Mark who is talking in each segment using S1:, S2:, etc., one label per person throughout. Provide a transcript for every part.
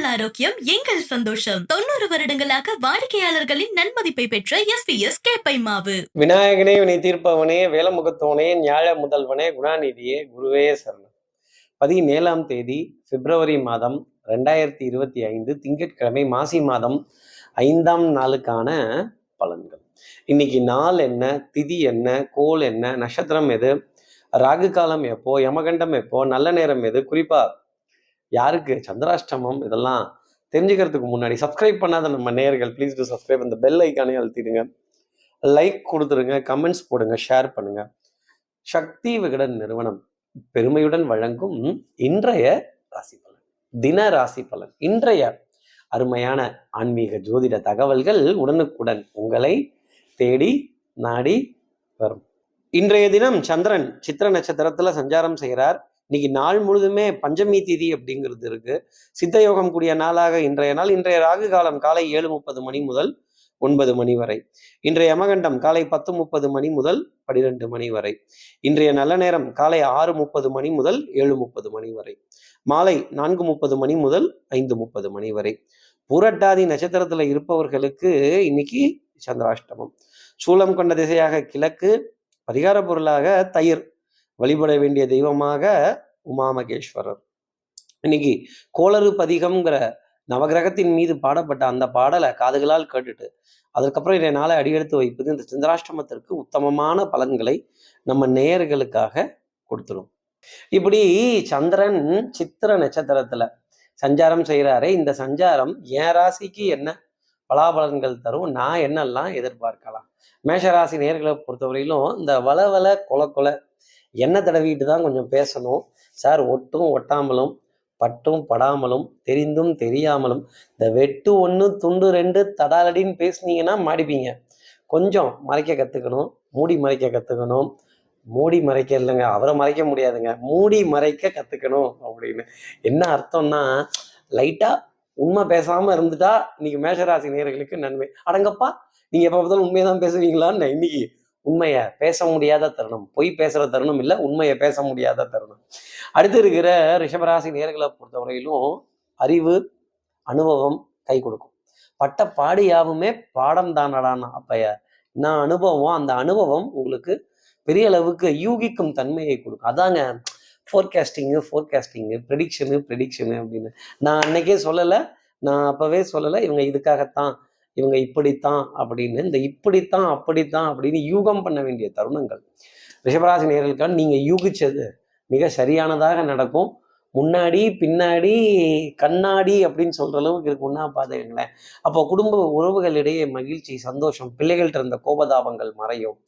S1: உங்கள் ஆரோக்கியம் எங்கள் சந்தோஷம். தொண்ணூறு வருடங்களாக வாடிக்கையாளர்களின் நன்மதிப்பை பெற்ற எஸ் பி எஸ் கேப்பை மாவு
S2: விநாயகனே வினை தீர்ப்பவனே வேலமுகத்தோனே ஞாழ முதல்வனே குணாநிதியே குருவே சரணம். பதினேழாம் தேதி பிப்ரவரி மாதம் ரெண்டாயிரத்தி இருபத்தி ஐந்து திங்கட்கிழமை மாசி மாதம் ஐந்தாம் நாளுக்கான பலன்கள். இன்னைக்கு நாள் என்ன திதி என்ன கோல் என்ன நட்சத்திரம் எது ராகு காலம் எப்போ யமகண்டம் எப்போ நல்ல நேரம் எது குறிப்பா யாருக்கு? சந்திராஷ்டமம் இதெல்லாம் தெரிஞ்சுக்கிறதுக்கு முன்னாடி சப்ஸ்கிரைப் பண்ணாத நம்ம நேயர்கள் ப்ளீஸ் டு சப்ஸ்கிரைப் அந்த பெல் ஐக்கானே அழுத்திடுங்க. லைக் கொடுத்துருங்க கமெண்ட்ஸ் போடுங்க ஷேர் பண்ணுங்க. சக்தி விகடன் நிறுவனம் பெருமையுடன் வழங்கும் இன்றைய ராசி பலன். தின ராசி பலன். இன்றைய அருமையான ஆன்மீக ஜோதிட தகவல்கள் உடனுக்குடன் உங்களை தேடி நாடி வரும். இன்றைய தினம் சந்திரன் சித்திர நட்சத்திரத்துல சஞ்சாரம் செய்கிறார். இன்னைக்கு நாள் முழுதுமே பஞ்சமி திதி அப்படிங்கிறது இருக்கு. சித்த யோகம் கூடிய நாளாக இன்றைய நாள் இன்றைய ராகு காலம் காலை ஏழு முப்பது மணி முதல் ஒன்பது மணி வரை. இன்றைய யமகண்டம் காலை பத்து முப்பது மணி முதல் பனிரெண்டு மணி வரை. இன்றைய நல்ல நேரம் காலை ஆறு முப்பது மணி முதல் ஏழு முப்பது மணி வரை. மாலை நான்கு முப்பது மணி முதல் ஐந்து முப்பது மணி வரை. பூரட்டாதி நட்சத்திரத்துல இருப்பவர்களுக்கு இன்னைக்கு சந்திராஷ்டமம். சூலம் கொண்ட திசையாக கிழக்கு பரிகார பொருளாக தயிர். வழிபட வேண்டிய தெய்வமாக உமா மகேஸ்வரர் இன்னைக்கு கோளறு பதிகம்ங்கிற நவகிரகத்தின் மீது பாடப்பட்ட அந்த பாடலை காதுகளால் கேட்டுட்டு அதற்கப்புறம் இதை நாளை அடியெடுத்து வைப்பது இந்த சந்திராஷ்டமத்திற்கு உத்தமமான பலன்களை நம்ம நேயர்களுக்காக கொடுத்துரும். இப்படி சந்திரன் சித்திர நட்சத்திரத்துல சஞ்சாரம் செய்கிறாரே இந்த சஞ்சாரம் என் ராசிக்கு என்ன பலாபலன்கள் தரும் நான் என்னெல்லாம் எதிர்பார்க்கலாம்? மேஷராசி நேர்களை பொறுத்தவரையிலும் இந்த வள வள கொல கொலை எண்ணெய் தடவிட்டு தான் கொஞ்சம் பேசணும். சார் ஒட்டும் ஒட்டாமலும் பட்டும் படாமலும் தெரிந்தும் தெரியாமலும் இந்த வெட்டு ஒன்று துண்டு ரெண்டு தடாலடின்னு பேசுனீங்கன்னா மாடிப்பீங்க. கொஞ்சம் மறைக்க கற்றுக்கணும் மூடி மறைக்க கற்றுக்கணும் மூடி மறைக்க இல்லைங்க அவரை மறைக்க முடியாதுங்க. மூடி மறைக்க கற்றுக்கணும் அப்படின்னு. என்ன அர்த்தம்னா லைட்டாக உண்மை பேசாமல் இருந்துட்டா இன்னைக்கு மேஷராசி நேர்களுக்கு நன்மை. அடங்கப்பா நீங்கள் எப்போ பார்த்தாலும் உண்மையை தான் பேசுவீங்களான்னு இன்னைக்கு உண்மையை பேச முடியாத தருணம். பொய் பேசுகிற தருணம் இல்லை உண்மையை பேச முடியாத தருணம். அடுத்து இருக்கிற ரிஷபராசி நேர்களை பொறுத்தவரையிலும் அறிவு அனுபவம் கை கொடுக்கும். பட்ட பாடி யாவுமே பாடம் தானடானா அப்பைய. நான் அனுபவம்? அந்த அனுபவம் உங்களுக்கு பெரிய அளவுக்கு யூகிக்கும் தன்மையை கொடுக்கும். அதாங்க ஃபோர்காஸ்டிங்கு ஃபோர்காஸ்டிங்கு ப்ரெடிக்ஷனு ப்ரெடிக்ஷனு அப்படின்னு. நான் அன்னைக்கே சொல்லலை நான் அப்போவே சொல்லலை இவங்க இதுக்காகத்தான் இவங்க இப்படித்தான் அப்படின்னு இந்த இப்படித்தான் அப்படித்தான் அப்படின்னு யூகம் பண்ண வேண்டிய தருணங்கள். ரிஷபராசி நேர்களுக்கான நீங்கள் யூகிச்சது மிக சரியானதாக நடக்கும். முன்னாடி பின்னாடி கண்ணாடி அப்படின்னு சொல்கிற அளவுக்கு இருக்குன்னா பார்த்துக்கங்களேன் அப்போ குடும்ப உறவுகளிடையே மகிழ்ச்சி சந்தோஷம் பிள்ளைகள்கிட்ட இருந்த கோபதாபங்கள் மறையும்.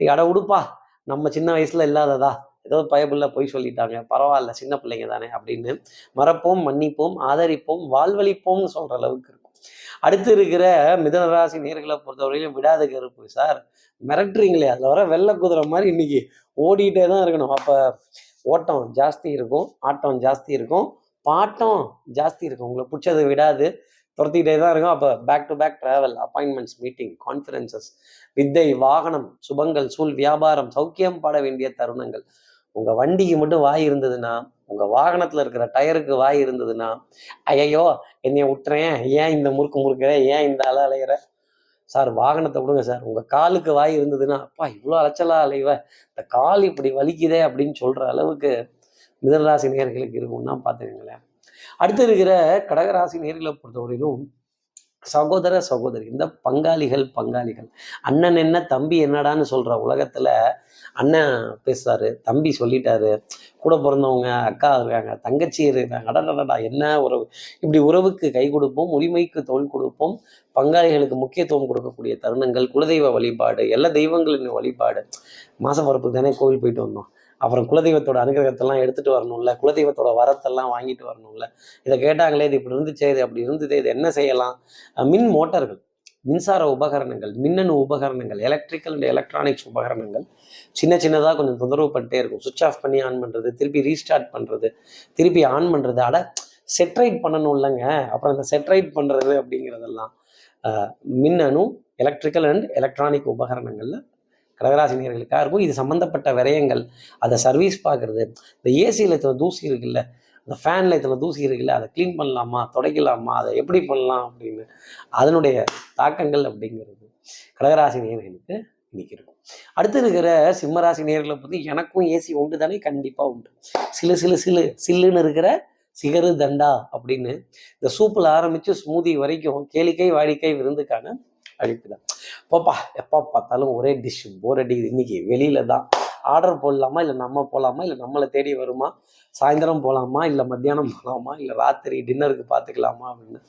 S2: நீ அட உடுப்பா நம்ம சின்ன வயசில் இல்லாததா? ஏதோ பயபுள்ள போய் சொல்லிட்டாங்க. பரவாயில்ல சின்ன பிள்ளைங்க தானே அப்படின்னு மறப்போம் மன்னிப்போம் ஆதரிப்போம் வாழ்வழிப்போம்னு சொல்கிற அளவுக்கு இருக்கும். அடுத்து இருக்கிற மிதனராசி நேர்களை பொறுத்தவரையிலும் விடாத கருப்பு சார். மிரட்டுறீங்களே அதில் வர வெள்ளை குதிரை மாதிரி இன்னைக்கு ஓடிட்டே தான் இருக்கணும். அப்போ ஓட்டம் ஜாஸ்தி இருக்கும் ஆட்டம் ஜாஸ்தி இருக்கும் பாட்டம் ஜாஸ்தி இருக்கும். உங்களை பிடிச்சது விடாது துரத்திக்கிட்டே தான் இருக்கும். அப்போ back to back travel appointments meeting conferences வித்தை வாகனம் சுபங்கள் சூழ் வியாபாரம் சௌக்கியம் பாட வேண்டிய தருணங்கள். உங்கள் வண்டிக்கு மட்டும் வாய் இருந்ததுன்னா உங்கள் வாகனத்தில் இருக்கிற டயருக்கு வாய் இருந்ததுன்னா ஐயையோ என்னைய விட்டுறேன். ஏன் இந்த முறுக்கு முறுக்கிற? ஏன் இந்த அலை அலையிற? சார் வாகனத்தை விடுங்க சார். உங்கள் காலுக்கு வாய் இருந்ததுன்னா அப்பா இவ்வளோ அலைச்சலா அலைவ. இந்த கால் இப்படி வலிக்குதே அப்படின்னு சொல்கிற அளவுக்கு மிதனராசி நேர்களுக்கு இருக்கும்னா பார்த்துக்கங்களேன். அடுத்து இருக்கிற கடகராசி நேர்களை பொறுத்தவரையிலும் சகோதர சகோதரி இந்த பங்காளிகள் பங்காளிகள். அண்ணன் என்ன தம்பி என்னடான்னு சொல்ற உலகத்துல அண்ணன் பேசுறாரு தம்பி சொல்லிட்டாரு கூட பிறந்தவங்க அக்கா இருக்காங்க தங்கச்சி இருக்காங்க அடடடா என்ன உறவு? இப்படி உறவுக்கு கை கொடுப்போம் உரிமைக்கு தோல் கொடுப்போம் பங்காளிகளுக்கு முக்கியத்துவம் கொடுக்கக்கூடிய தருணங்கள் குலதெய்வ வழிபாடு எல்லா தெய்வங்களின் வழிபாடு. மாசம் வரப்புக்கு தானே கோவில் போயிட்டு வந்தோம். அப்புறம் குலதெய்வத்தோட அனுகிரகத்தெல்லாம் எடுத்துட்டு வரணும்ல குலதெய்வத்தோட வரத்தெல்லாம் வாங்கிட்டு வரணும்ல. இதை கேட்டாங்களே இது இப்படி இருந்துச்சே இது அப்படி இருந்தது இது என்ன செய்யலாம்? மின் மோட்டார்கள் மின்சார உபகரணங்கள் மின்னணு உபகரணங்கள் எலக்ட்ரிக்கல் அண்ட் எலக்ட்ரானிக்ஸ் உபகரணங்கள் சின்ன சின்னதாக கொஞ்சம் தொந்தரவு பண்ணிட்டே இருக்கும். சுவிட்ச் ஆஃப் பண்ணி ஆன் பண்ணுறது திருப்பி ரீஸ்டார்ட் பண்ணுறது திருப்பி ஆன் பண்ணுறது அட செட்ரைட் பண்ணணும் இல்லைங்க அப்புறம் அந்த செட்ரைட் பண்ணுறது அப்படிங்கிறதெல்லாம் மின்னணு எலக்ட்ரிக்கல் அண்ட் எலக்ட்ரானிக் உபகரணங்களில் கடகராசினியர்களுக்காக இருக்கும். இது சம்மந்தப்பட்ட விரயங்கள். அதை சர்வீஸ் பார்க்குறது. இந்த ஏசியில் இத்தனை தூசி இருக்குல்ல? அந்த ஃபேனில் இத்தனை தூசி இருக்குல்ல? அதை க்ளீன் பண்ணலாமா? துடைக்கலாமா? அதை எப்படி பண்ணலாம் அப்படின்னு. அதனுடைய தாக்கங்கள் அப்படிங்கிறது கடகராசி நேர்களுக்கு இன்னைக்கு இருக்கும். அடுத்து இருக்கிற சிம்மராசி நேர்களை பற்றி எனக்கும் ஏசி உண்டு தானே? கண்டிப்பாக உண்டு. சிலு சிலு சிலு சில்லுன்னு இருக்கிற சிகரு தண்டா அப்படின்னு இந்த சூப்பில் ஆரம்பித்து ஸ்மூதி வரைக்கும் கேளிக்கை வாடிக்கை விருந்துக்கான அழைப்பு தான். போப்பா எப்போ பார்த்தாலும் ஒரே டிஷ் போர் அடிக்குது. இன்னைக்கு வெளியில தான். ஆர்டர் போடலாமா? இல்லை நம்ம போகலாமா இல்லை நம்மளை தேடி வருமா? சாயந்தரம் போகலாமா இல்லை மத்தியானம் போகலாமா இல்லை ராத்திரி டின்னருக்கு பார்த்துக்கலாமா அப்படின்னு.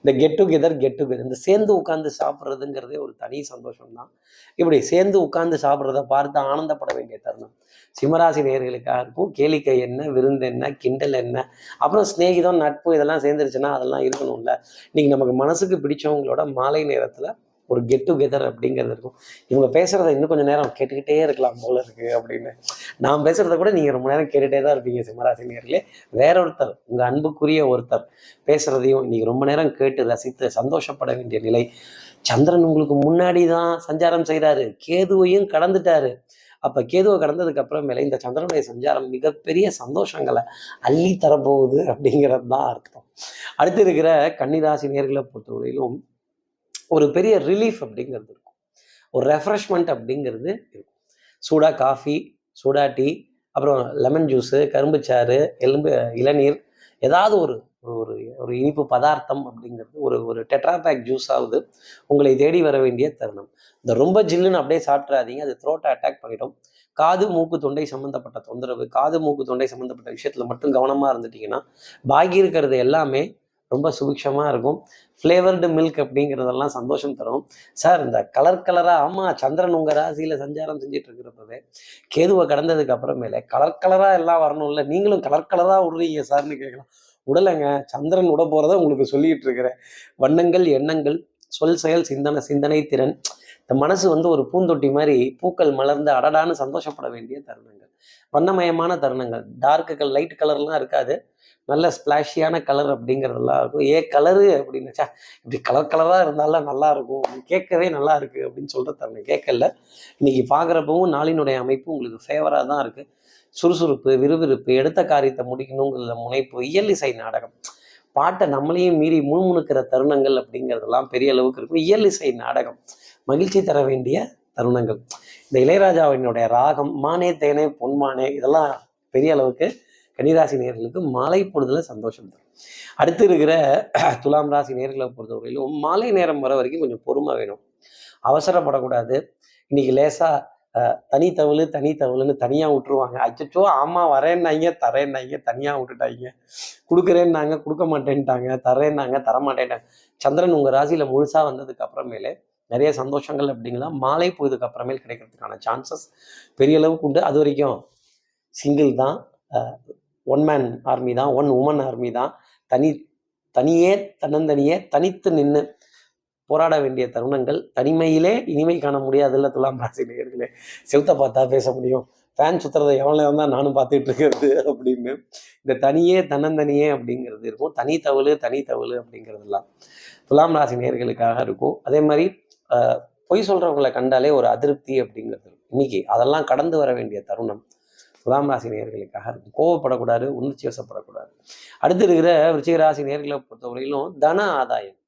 S2: இந்த கெட் டுகெதர் கெட் டுகெதர் இந்த சேர்ந்து உட்காந்து சாப்பிட்றதுங்கிறதே ஒரு தனி சந்தோஷம் தான் இப்படி சேர்ந்து உட்காந்து சாப்பிட்றத பார்த்து ஆனந்தப்பட வேண்டிய தருணம். சிம்மராசி நேர்களுக்காக இருக்கும். கேளிக்கை என்ன? விருந்து என்ன? கிண்டல் என்ன? அப்புறம் சிநேகிதம் நட்பு இதெல்லாம் சேர்ந்துருச்சுன்னா அதெல்லாம் இருக்கணும்ல. இன்னைக்கு நமக்கு மனசுக்கு பிடிச்சவங்களோட மாலை நேரத்தில் ஒரு கெட் டுகெதர் அப்படிங்கிறது இருக்கும். இவங்க பேசுகிறத இன்னும் கொஞ்சம் நேரம் கேட்டுக்கிட்டே இருக்கலாம் போல இருக்கு அப்படின்னு. நான் பேசுகிறத கூட நீங்கள் ரொம்ப நேரம் கேட்டுகிட்டே தான் இருப்பீங்க சிம்மராசினியர்களே வேற ஒருத்தர் உங்கள் அன்புக்குரிய ஒருத்தர் பேசுகிறதையும் நீங்கள் ரொம்ப நேரம் கேட்டு ரசித்து சந்தோஷப்பட வேண்டிய நிலை. சந்திரன் உங்களுக்கு முன்னாடி தான் சஞ்சாரம் செய்கிறாரு கேதுவையும் கடந்துட்டாரு. அப்போ கேதுவை கடந்ததுக்கு அப்புறமேல இந்த சந்திரனுடைய சஞ்சாரம் மிகப்பெரிய சந்தோஷங்களை அள்ளி தரப்போகுது அப்படிங்கிறது தான் அர்த்தம். அடுத்து இருக்கிற கன்னிராசி நேர்களை பொறுத்தவரையிலும் ஒரு பெரிய ரிலீஃப் அப்படிங்கிறது இருக்கும். ஒரு ரெஃப்ரெஷ்மெண்ட் அப்படிங்கிறது இருக்கும். சூடாக காஃபி சூடா டீ அப்புறம் லெமன் ஜூஸு கரும்புச்சாறு எலும்பு இளநீர் ஏதாவது ஒரு ஒரு ஒரு இனிப்பு பதார்த்தம் அப்படிங்கிறது ஒரு ஒரு டெட்ராபேக் ஜூஸ் ஆகுது உங்களை தேடி வர வேண்டிய தருணம். இந்த ரொம்ப ஜில்லுன்னு அப்படியே சாப்பிட்றாதீங்க அது த்ரோட்டை அட்டாக் பண்ணிடும். காது மூக்கு தொண்டை சம்மந்தப்பட்ட தொந்தரவு காது மூக்கு தொண்டை சம்மந்தப்பட்ட விஷயத்தில் மட்டும் கவனமாக இருந்துட்டீங்கன்னா பாக்கி இருக்கிறது எல்லாமே ரொம்ப சுபிக்ஷமாக இருக்கும். ஃப்ளேவர்டு மில்க் அப்படிங்கிறதெல்லாம் சந்தோஷம் தரும். சார் இந்த கலர் கலராக ஆமாம் சந்திரன் உங்கள் ராசியில் சஞ்சாரம் செஞ்சுட்டு இருக்கிறப்பவே கேதுவை கடந்ததுக்கு அப்புறமேலே கலர் கலராக எல்லாம் வரணும்ல. நீங்களும் கலர் கலராக விடுறீங்க சார்னு கேட்கலாம். உடலைங்க சந்திரன் விட போகிறத உங்களுக்கு சொல்லிட்டு இருக்கிறேன் வண்ணங்கள் எண்ணங்கள் சொல் செயல் சிந்தனை சிந்தனை திறன். இந்த மனசு வந்து ஒரு பூந்தொட்டி மாதிரி பூக்கள் மலர்ந்து அடடான்னு சந்தோஷப்பட வேண்டிய தருணங்கள். வண்ணமயமான தருணங்கள். டார்க்கு லைட் கலர்லாம் இருக்காது. நல்ல ஸ்பிளாஷியான கலர் அப்படிங்கிறதெல்லாம் இருக்கும். ஏ கலரு அப்படின்னுச்சா இப்படி கலர் கலராக இருந்தாலும் நல்லா இருக்கும். கேட்கவே நல்லா இருக்கு அப்படின்னு சொல்கிற தருணம் கேட்கல. இன்னைக்கு பார்க்குறப்பவும் நாளினுடைய அமைப்பு உங்களுக்கு ஃபேவராக தான் இருக்கு. சுறுசுறுப்பு விறுவிறுப்பு எடுத்த காரியத்தை முடிக்கணுங்கிற முனைப்பு இயல் இசை நாடகம். பாட்டை நம்மளையும் மீறி முணுமுணுக்கிற தருணங்கள் அப்படிங்கிறதெல்லாம் பெரிய அளவுக்கு இருக்கும். இயல் இசை நாடகம். மகிழ்ச்சி தர வேண்டிய தருணங்கள். இந்த இளையராஜாவினுடைய ராகம் மானே தேனே பொன்மானே இதெல்லாம் பெரிய அளவுக்கு கன்னிராசி நேர்களுக்கு மாலை பொழுதுல சந்தோஷம் தரும். அடுத்து இருக்கிற துலாம் ராசி நேர்களை பொறுத்தவரையிலும் மாலை நேரம் வர வரைக்கும் கொஞ்சம் பொறுமை வேணும். அவசரப்படக்கூடாது. இன்னைக்கு லேசா தனி தவளு தனி தவளுன்னு தனியா விட்டுருவாங்க. அச்சோ ஆமா வரேன்னாங்க தரேன்னாங்க தனியா விட்டுட்டாங்க. கொடுக்குறேன்னாங்க கொடுக்க மாட்டேன்ட்டாங்க தரேன்னாங்க தர மாட்டேன்ட்டாங்க சந்திரன் உங்க ராசியில முழுசா வந்ததுக்கு அப்புறமேலே நிறைய சந்தோஷங்கள் அப்படிங்கலாம் மாலை பொழுதுக்கு அப்புறமேல் கிடைக்கிறதுக்கான சான்சஸ் பெரிய அளவுக்கு உண்டு. அது வரைக்கும் சிங்கிள் தான். ஒன் மேன் ஆர்மி தான் ஒன் உமன் ஆர்மி தான். தனி தனியே தன்னந்தனியே தனித்து நின்று போராட வேண்டிய தருணங்கள். தனிமையிலே இனிமை காண முடியாதுல்ல துலாம் ராசி நேயர்களே. செலுத்த பார்த்தா பேச முடியும். ஃபேன் சுத்துறதை எவ்வளோ இருந்தால் நானும் பார்த்துட்டு இருக்கிறது அப்படின்னு. இந்த தனியே தன்னந்தனியே அப்படிங்கிறது இருக்கும். தனி தவளு தனி தவளு அப்படிங்கிறதெல்லாம் துலாம் ராசி நேயர்களுக்காக இருக்கும். அதே மாதிரி பொய் சொல்கிறவங்களை கண்டாலே ஒரு அதிருப்தி அப்படிங்கிறது இன்னைக்கு அதெல்லாம் கடந்து வர வேண்டிய தருணம் துலாம் ராசி நேர்களுக்காக இருக்கும். கோவப்படக்கூடாது உணர்ச்சி வசப்படக்கூடாது. அடுத்து இருக்கிற விருச்சிக ராசி நேர்களை பொறுத்தவரையிலும் தன ஆதாயம்.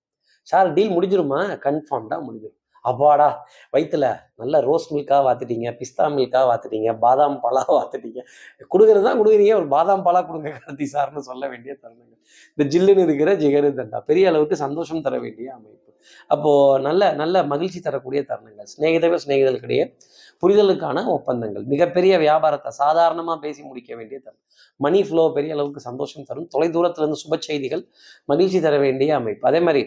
S2: Sir deal முடிஞ்சிருமா? கன்ஃபார்ம்டா முடிஞ்சிடும் அப்பாடா வயிற்றுல நல்ல ரோஸ் மில்காக வாத்துட்டீங்க பிஸ்தா மில்காக வாத்துட்டீங்க பாதாம் பாலா வாத்துட்டீங்க. கொடுக்குறது தான் கொடுக்குறீங்க ஒரு பாதாம் பாலா கொடுங்க கார்த்தி சார்னு சொல்ல வேண்டிய தருணங்கள். இந்த ஜில்லுன்னு இருக்கிற ஜிகரு தண்டா பெரிய அளவுக்கு சந்தோஷம் தர வேண்டிய அமைப்பு. அப்போ நல்ல நல்ல மகிழ்ச்சி தரக்கூடிய தருணங்கள். சிநேகிதர்கள் சிநேகிதர்களுக்கிடையே புரிதலுக்கான ஒப்பந்தங்கள். மிகப்பெரிய வியாபாரத்தை சாதாரணமாக பேசி முடிக்க வேண்டிய தரும் மணி ஃப்ளோ பெரிய அளவுக்கு சந்தோஷம் தரும். தொலைதூரத்துல இருந்து சுப செய்திகள் மகிழ்ச்சி தர வேண்டிய அமைப்பு. அதே மாதிரி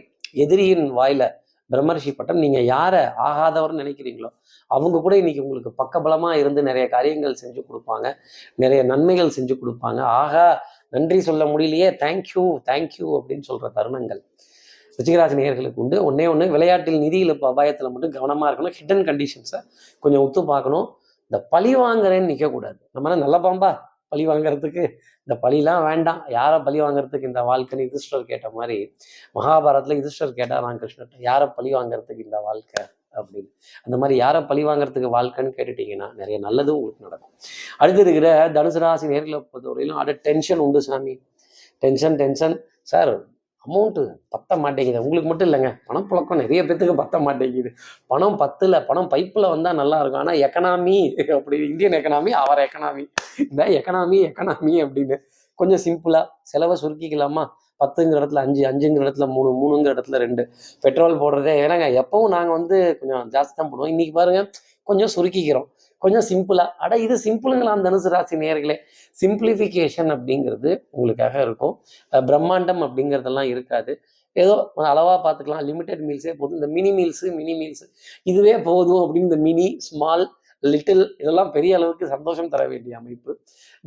S2: எதிரியின் வாயில பிரம்மர்ஷி பட்டம் நீங்க யாரை ஆகாதவர்னு நினைக்கிறீங்களோ அவங்க கூட இன்னைக்கு உங்களுக்கு பக்கபலமா இருந்து நிறைய காரியங்கள் செஞ்சு கொடுப்பாங்க. நிறைய நன்மைகள் செஞ்சு கொடுப்பாங்க. ஆகா நன்றி சொல்ல முடியலையே தேங்க்யூ தேங்க்யூ அப்படின்னு சொல்ற தருணங்கள். ரிச்சிகராசி நேர்களுக்கு உண்டு. ஒன்னே ஒன்று விளையாட்டில் நிதி இழப்பு அபாயத்தில் மட்டும் கவனமாக இருக்கணும். ஹிடன் கண்டிஷன்ஸை கொஞ்சம் ஒத்து பார்க்கணும். இந்த பழி வாங்குறேன்னு நிற்கக்கூடாது நம்ம நல்ல பாம்பா. பழி வாங்குறதுக்கு. இந்த பழிலாம் வேண்டாம். யாரை பழி வாங்குறதுக்கு இந்த வாழ்க்கைன்னு யுதிஷ்டர் கேட்ட மாதிரி மகாபாரதத்தில் யுதிஷ்டர் கேட்டார் ராமகிருஷ்ணர் யாரை பழி வாங்குறதுக்கு இந்த வாழ்க்கை? அப்படின்னு. அந்த மாதிரி யாரை பழி வாங்குறதுக்கு வாழ்க்கைன்னு கேட்டுட்டீங்கன்னா நிறைய நல்லதும் உங்களுக்கு நடக்கும். அடுத்து இருக்கிற தனுசு ராசி நேர்களை பொறுத்தவரையிலும் அட டென்ஷன் உண்டு சாமி. டென்ஷன் டென்ஷன் சார் அமௌண்ட்டு பத்த மாட்டேங்குது. உங்களுக்கு மட்டும் இல்லைங்க. பணப்புழக்கம் நிறைய பேத்துக்கு பத்த மாட்டேங்குது. பணம் பத்தில் பணம் பைப்பில் வந்தால் நல்லா இருக்கும். ஆனால் எக்கனாமி அப்படி இந்தியன் எக்கனாமி அவர் எக்கனாமி இந்த எக்கனாமி எக்கனாமி அப்படின்னு கொஞ்சம் சிம்பிளாக செலவை சுருக்கிக்கலாமா? பத்துங்கிற இடத்துல அஞ்சு அஞ்சுங்கிற இடத்துல மூணு மூணுங்கிற இடத்துல ரெண்டு. பெட்ரோல் போடுறதே ஏன்னாங்க எப்பவும் நாங்கள் வந்து கொஞ்சம் ஜாஸ்தி தான் போடுவோம். இன்னைக்கு பாருங்கள் கொஞ்சம் சுருக்கிக்கிறோம். கொஞ்சம் சிம்பிளாக அட இது சிம்பிளுங்களாம் தனுசு ராசி நேர்களே சிம்பிளிஃபிகேஷன் அப்படிங்கிறது உங்களுக்காக இருக்கும். பிரம்மாண்டம் அப்படிங்கிறதெல்லாம் இருக்காது. ஏதோ அளவாக பார்த்துக்கலாம். லிமிடெட் மீல்ஸே போதும். இந்த மினி மீல்ஸு மினி மீல்ஸு இதுவே போதும் அப்படின்னு இந்த மினி ஸ்மால் லிட்டில் இதெல்லாம் பெரிய அளவுக்கு சந்தோஷம் தர வேண்டிய அமைப்பு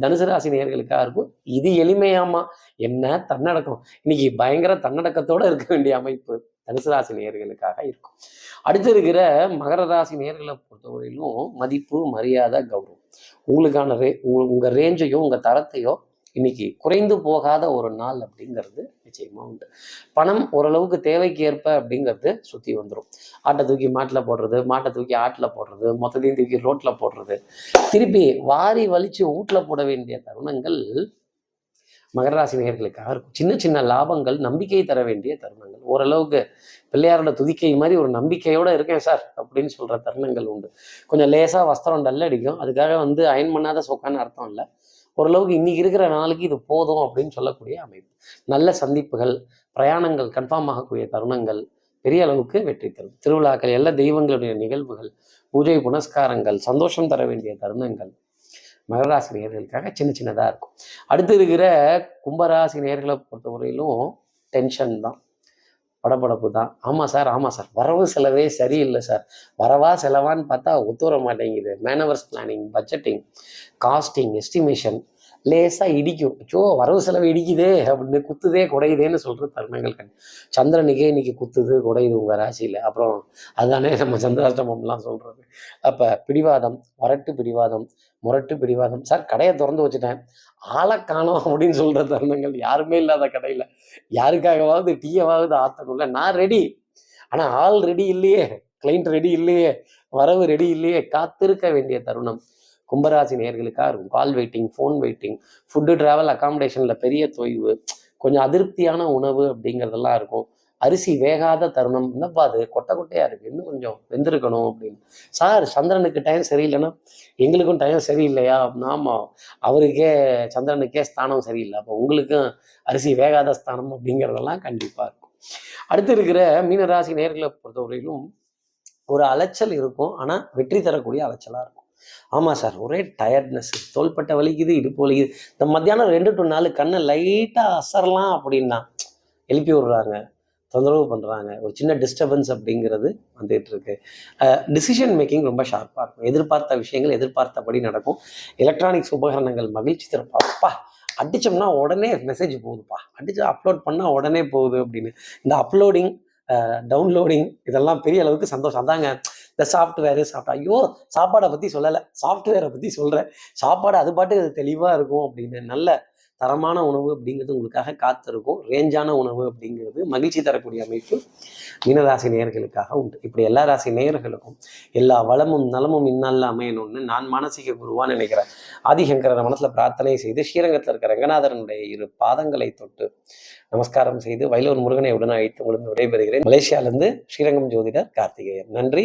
S2: தனுசு ராசி நேர்களுக்காக இருக்கும். இது எளிமையாமா என்ன தன்னடக்கம். இன்னைக்கு பயங்கர தன்னடக்கத்தோட இருக்க வேண்டிய அமைப்பு. தனுசு ராசி நேர்களுக்காக இருக்கும். அடுத்து இருக்கிற மகர ராசி நேர்களை பொறுத்தவரையிலும் மதிப்பு மரியாதை கௌரவம். உங்களுக்கான ரே உங்க ரேஞ்சையோ உங்க தரத்தையோ இன்னைக்கு குறைந்து போகாத ஒரு நாள் அப்படிங்கிறது நிச்சயமா உண்டு. பணம் ஓரளவுக்கு தேவைக்கு ஏற்ப அப்படிங்கிறது சுத்தி வந்துடும் ஆட்டை தூக்கி மாட்டில் போடுறது மாட்டை தூக்கி ஆட்டில் போடுறது மொத்தத்தையும் தூக்கி ரோட்டில் போடுறது. திருப்பி வாரி வலிச்சு வீட்டில் போட வேண்டிய தருணங்கள் மகர ராசி நேயர்களுக்காக இருக்கும். சின்ன சின்ன லாபங்கள் நம்பிக்கை தர வேண்டிய தருணங்கள். ஓரளவுக்கு பிள்ளையாரோட துதிக்கை மாதிரி ஒரு நம்பிக்கையோடு இருக்கேன் சார் அப்படின்னு சொல்கிற தருணங்கள் உண்டு. கொஞ்சம் லேசாக வஸ்திரம் டல் அடிக்கும். அதுக்காக வந்து அயன் பண்ணாத சொக்கான்னு அர்த்தம் இல்லை. ஓரளவுக்கு இன்றைக்கி இருக்கிற நாளுக்கு இது போதும் அப்படின்னு சொல்லக்கூடிய அமைப்பு. நல்ல சந்திப்புகள் பிரயாணங்கள் கன்ஃபார்ம் ஆகக்கூடிய தருணங்கள் பெரிய அளவுக்கு வெற்றி தரும். திருவிழாக்கள் எல்லா தெய்வங்களுடைய நிகழ்வுகள் பூஜை புனஸ்காரங்கள் சந்தோஷம் தர வேண்டிய தருணங்கள் மகராசி நேர்களுக்காக சின்ன சின்னதாக இருக்கும். அடுத்து இருக்கிற கும்பராசி நேர்களை பொறுத்தவரையிலும் டென்ஷன் தான். படப்படப்பு தான் ஆமாம் சார் ஆமாம் சார். வரவு செலவே சரியில்லை சார். வரவா செலவான்னு பார்த்தா ஒத்து வர மாட்டேங்குது manoeuvres planning budgeting costing estimation லேசாக இடிக்கும். அச்சோ வரவு செலவு இடிக்குதே அப்படின்னு குத்துதே குடையுதேன்னு சொல்கிற தருணங்கள் கண். சந்திரனுக்கே இன்னைக்கு குத்துது குடையுது உங்கள் ராசியில். அப்புறம் அதுதானே நம்ம சந்திராஷ்டமம்லாம் சொல்கிறது அப்போ பிடிவாதம் வரட்டு பிடிவாதம் முரட்டு பிடிவாதம். சார் கடையை திறந்து வச்சுட்டேன். ஆளை காணோம் அப்படின்னு சொல்கிற தருணங்கள் யாருமே இல்லாத கடையில். யாருக்காகவாவது டீயவாவது ஆத்தணும்ல. நான் ரெடி ஆனால் ஆள் ரெடி இல்லையே. கிளைண்ட் ரெடி இல்லையே. வரவு ரெடி இல்லையே. காத்திருக்க வேண்டிய தருணம். கும்பராசி நேர்களுக்காக இருக்கும். Call waiting phone waiting food travel அகாமடேஷனில் பெரிய தொய்வு கொஞ்சம் அதிருப்தியான உணவு அப்படிங்கிறதெல்லாம் இருக்கும். அரிசி வேகாத தருணம். என்னப்பா அது? கொட்டை கொட்டையாக இருக்குது இன்னும் கொஞ்சம் வெந்திருக்கணும் அப்படின்னு. சார் சந்திரனுக்கு டைம் சரியில்லைன்னா எங்களுக்கும் டைம் சரியில்லையா? ஆமாம் அவருக்கே சந்திரனுக்கே ஸ்தானம் சரியில்லை. அப்போ உங்களுக்கும் அரிசி வேகாத ஸ்தானம் அப்படிங்கிறதெல்லாம் கண்டிப்பாக இருக்கும். அடுத்து இருக்கிற மீனராசி நேர்களை பொறுத்தவரையிலும் ஒரு அலைச்சல் இருக்கும். ஆனால் வெற்றி தரக்கூடிய அலைச்சலாக இருக்கும். ஆமாம் சார் ஒரே டயர்ட்னஸ் தோள்பட்டை வலிக்குது இடுப்பு வலிக்குது. இந்த மத்தியானம் ரெண்டு டு நாலு கண்ணை லைட்டாக அசரலாம் அப்படின்னா எழுப்பி விடுறாங்க. தொந்தரவு பண்ணுறாங்க ஒரு சின்ன டிஸ்டர்பன்ஸ் அப்படிங்கிறது வந்துகிட்டு இருக்கு. டிசிஷன் மேக்கிங் ரொம்ப ஷார்ப்பாக இருக்கும். எதிர்பார்த்த விஷயங்கள் எதிர்பார்த்தபடி நடக்கும். எலக்ட்ரானிக்ஸ் உபகரணங்கள் மகிழ்ச்சி தரும். அப்பா அடிச்சோம்னா உடனே மெசேஜ் போகுதுப்பா. அடிச்சு அப்லோட் பண்ணால் உடனே போகுது அப்படின்னு. இந்த அப்லோடிங் டவுன்லோடிங் இதெல்லாம் பெரிய அளவுக்கு சந்தோஷம். அதாங்க இந்த சாஃப்ட்வேரு சாப்பிட்டா ஐயோ சாப்பாடை பற்றி சொல்லலை சாஃப்ட்வேரை பற்றி சொல்கிறேன் சாப்பாடு அது பாட்டுக்கு அது தெளிவாக இருக்கும் அப்படின்னு நல்ல தரமான உணவு அப்படிங்கிறது உங்களுக்காக காத்திருக்கும். ரேஞ்சான உணவு அப்படிங்கிறது மகிழ்ச்சி தரக்கூடிய அமைப்பு மீனராசி நேயர்களுக்காக உண்டு. இப்படி எல்லா ராசி நேயர்களுக்கும் எல்லா வளமும் நலமும் இந்நாளில் அமையணும்னு நான் மானசீக குருவான்னு நினைக்கிறேன். ஆதிசங்கரன் மனசில் பிரார்த்தனை செய்து ஸ்ரீரங்கத்தில் இருக்கிற ரங்கநாதரனுடைய இரு பாதங்களை தொட்டு நமஸ்காரம் செய்து வயலூர் முருகனை உடன் அழைத்து உங்களுக்கு விடைபெறுகிறேன். மலேசியாவிலிருந்து ஸ்ரீரங்கம் ஜோதிடர் கார்த்திகேயன். நன்றி.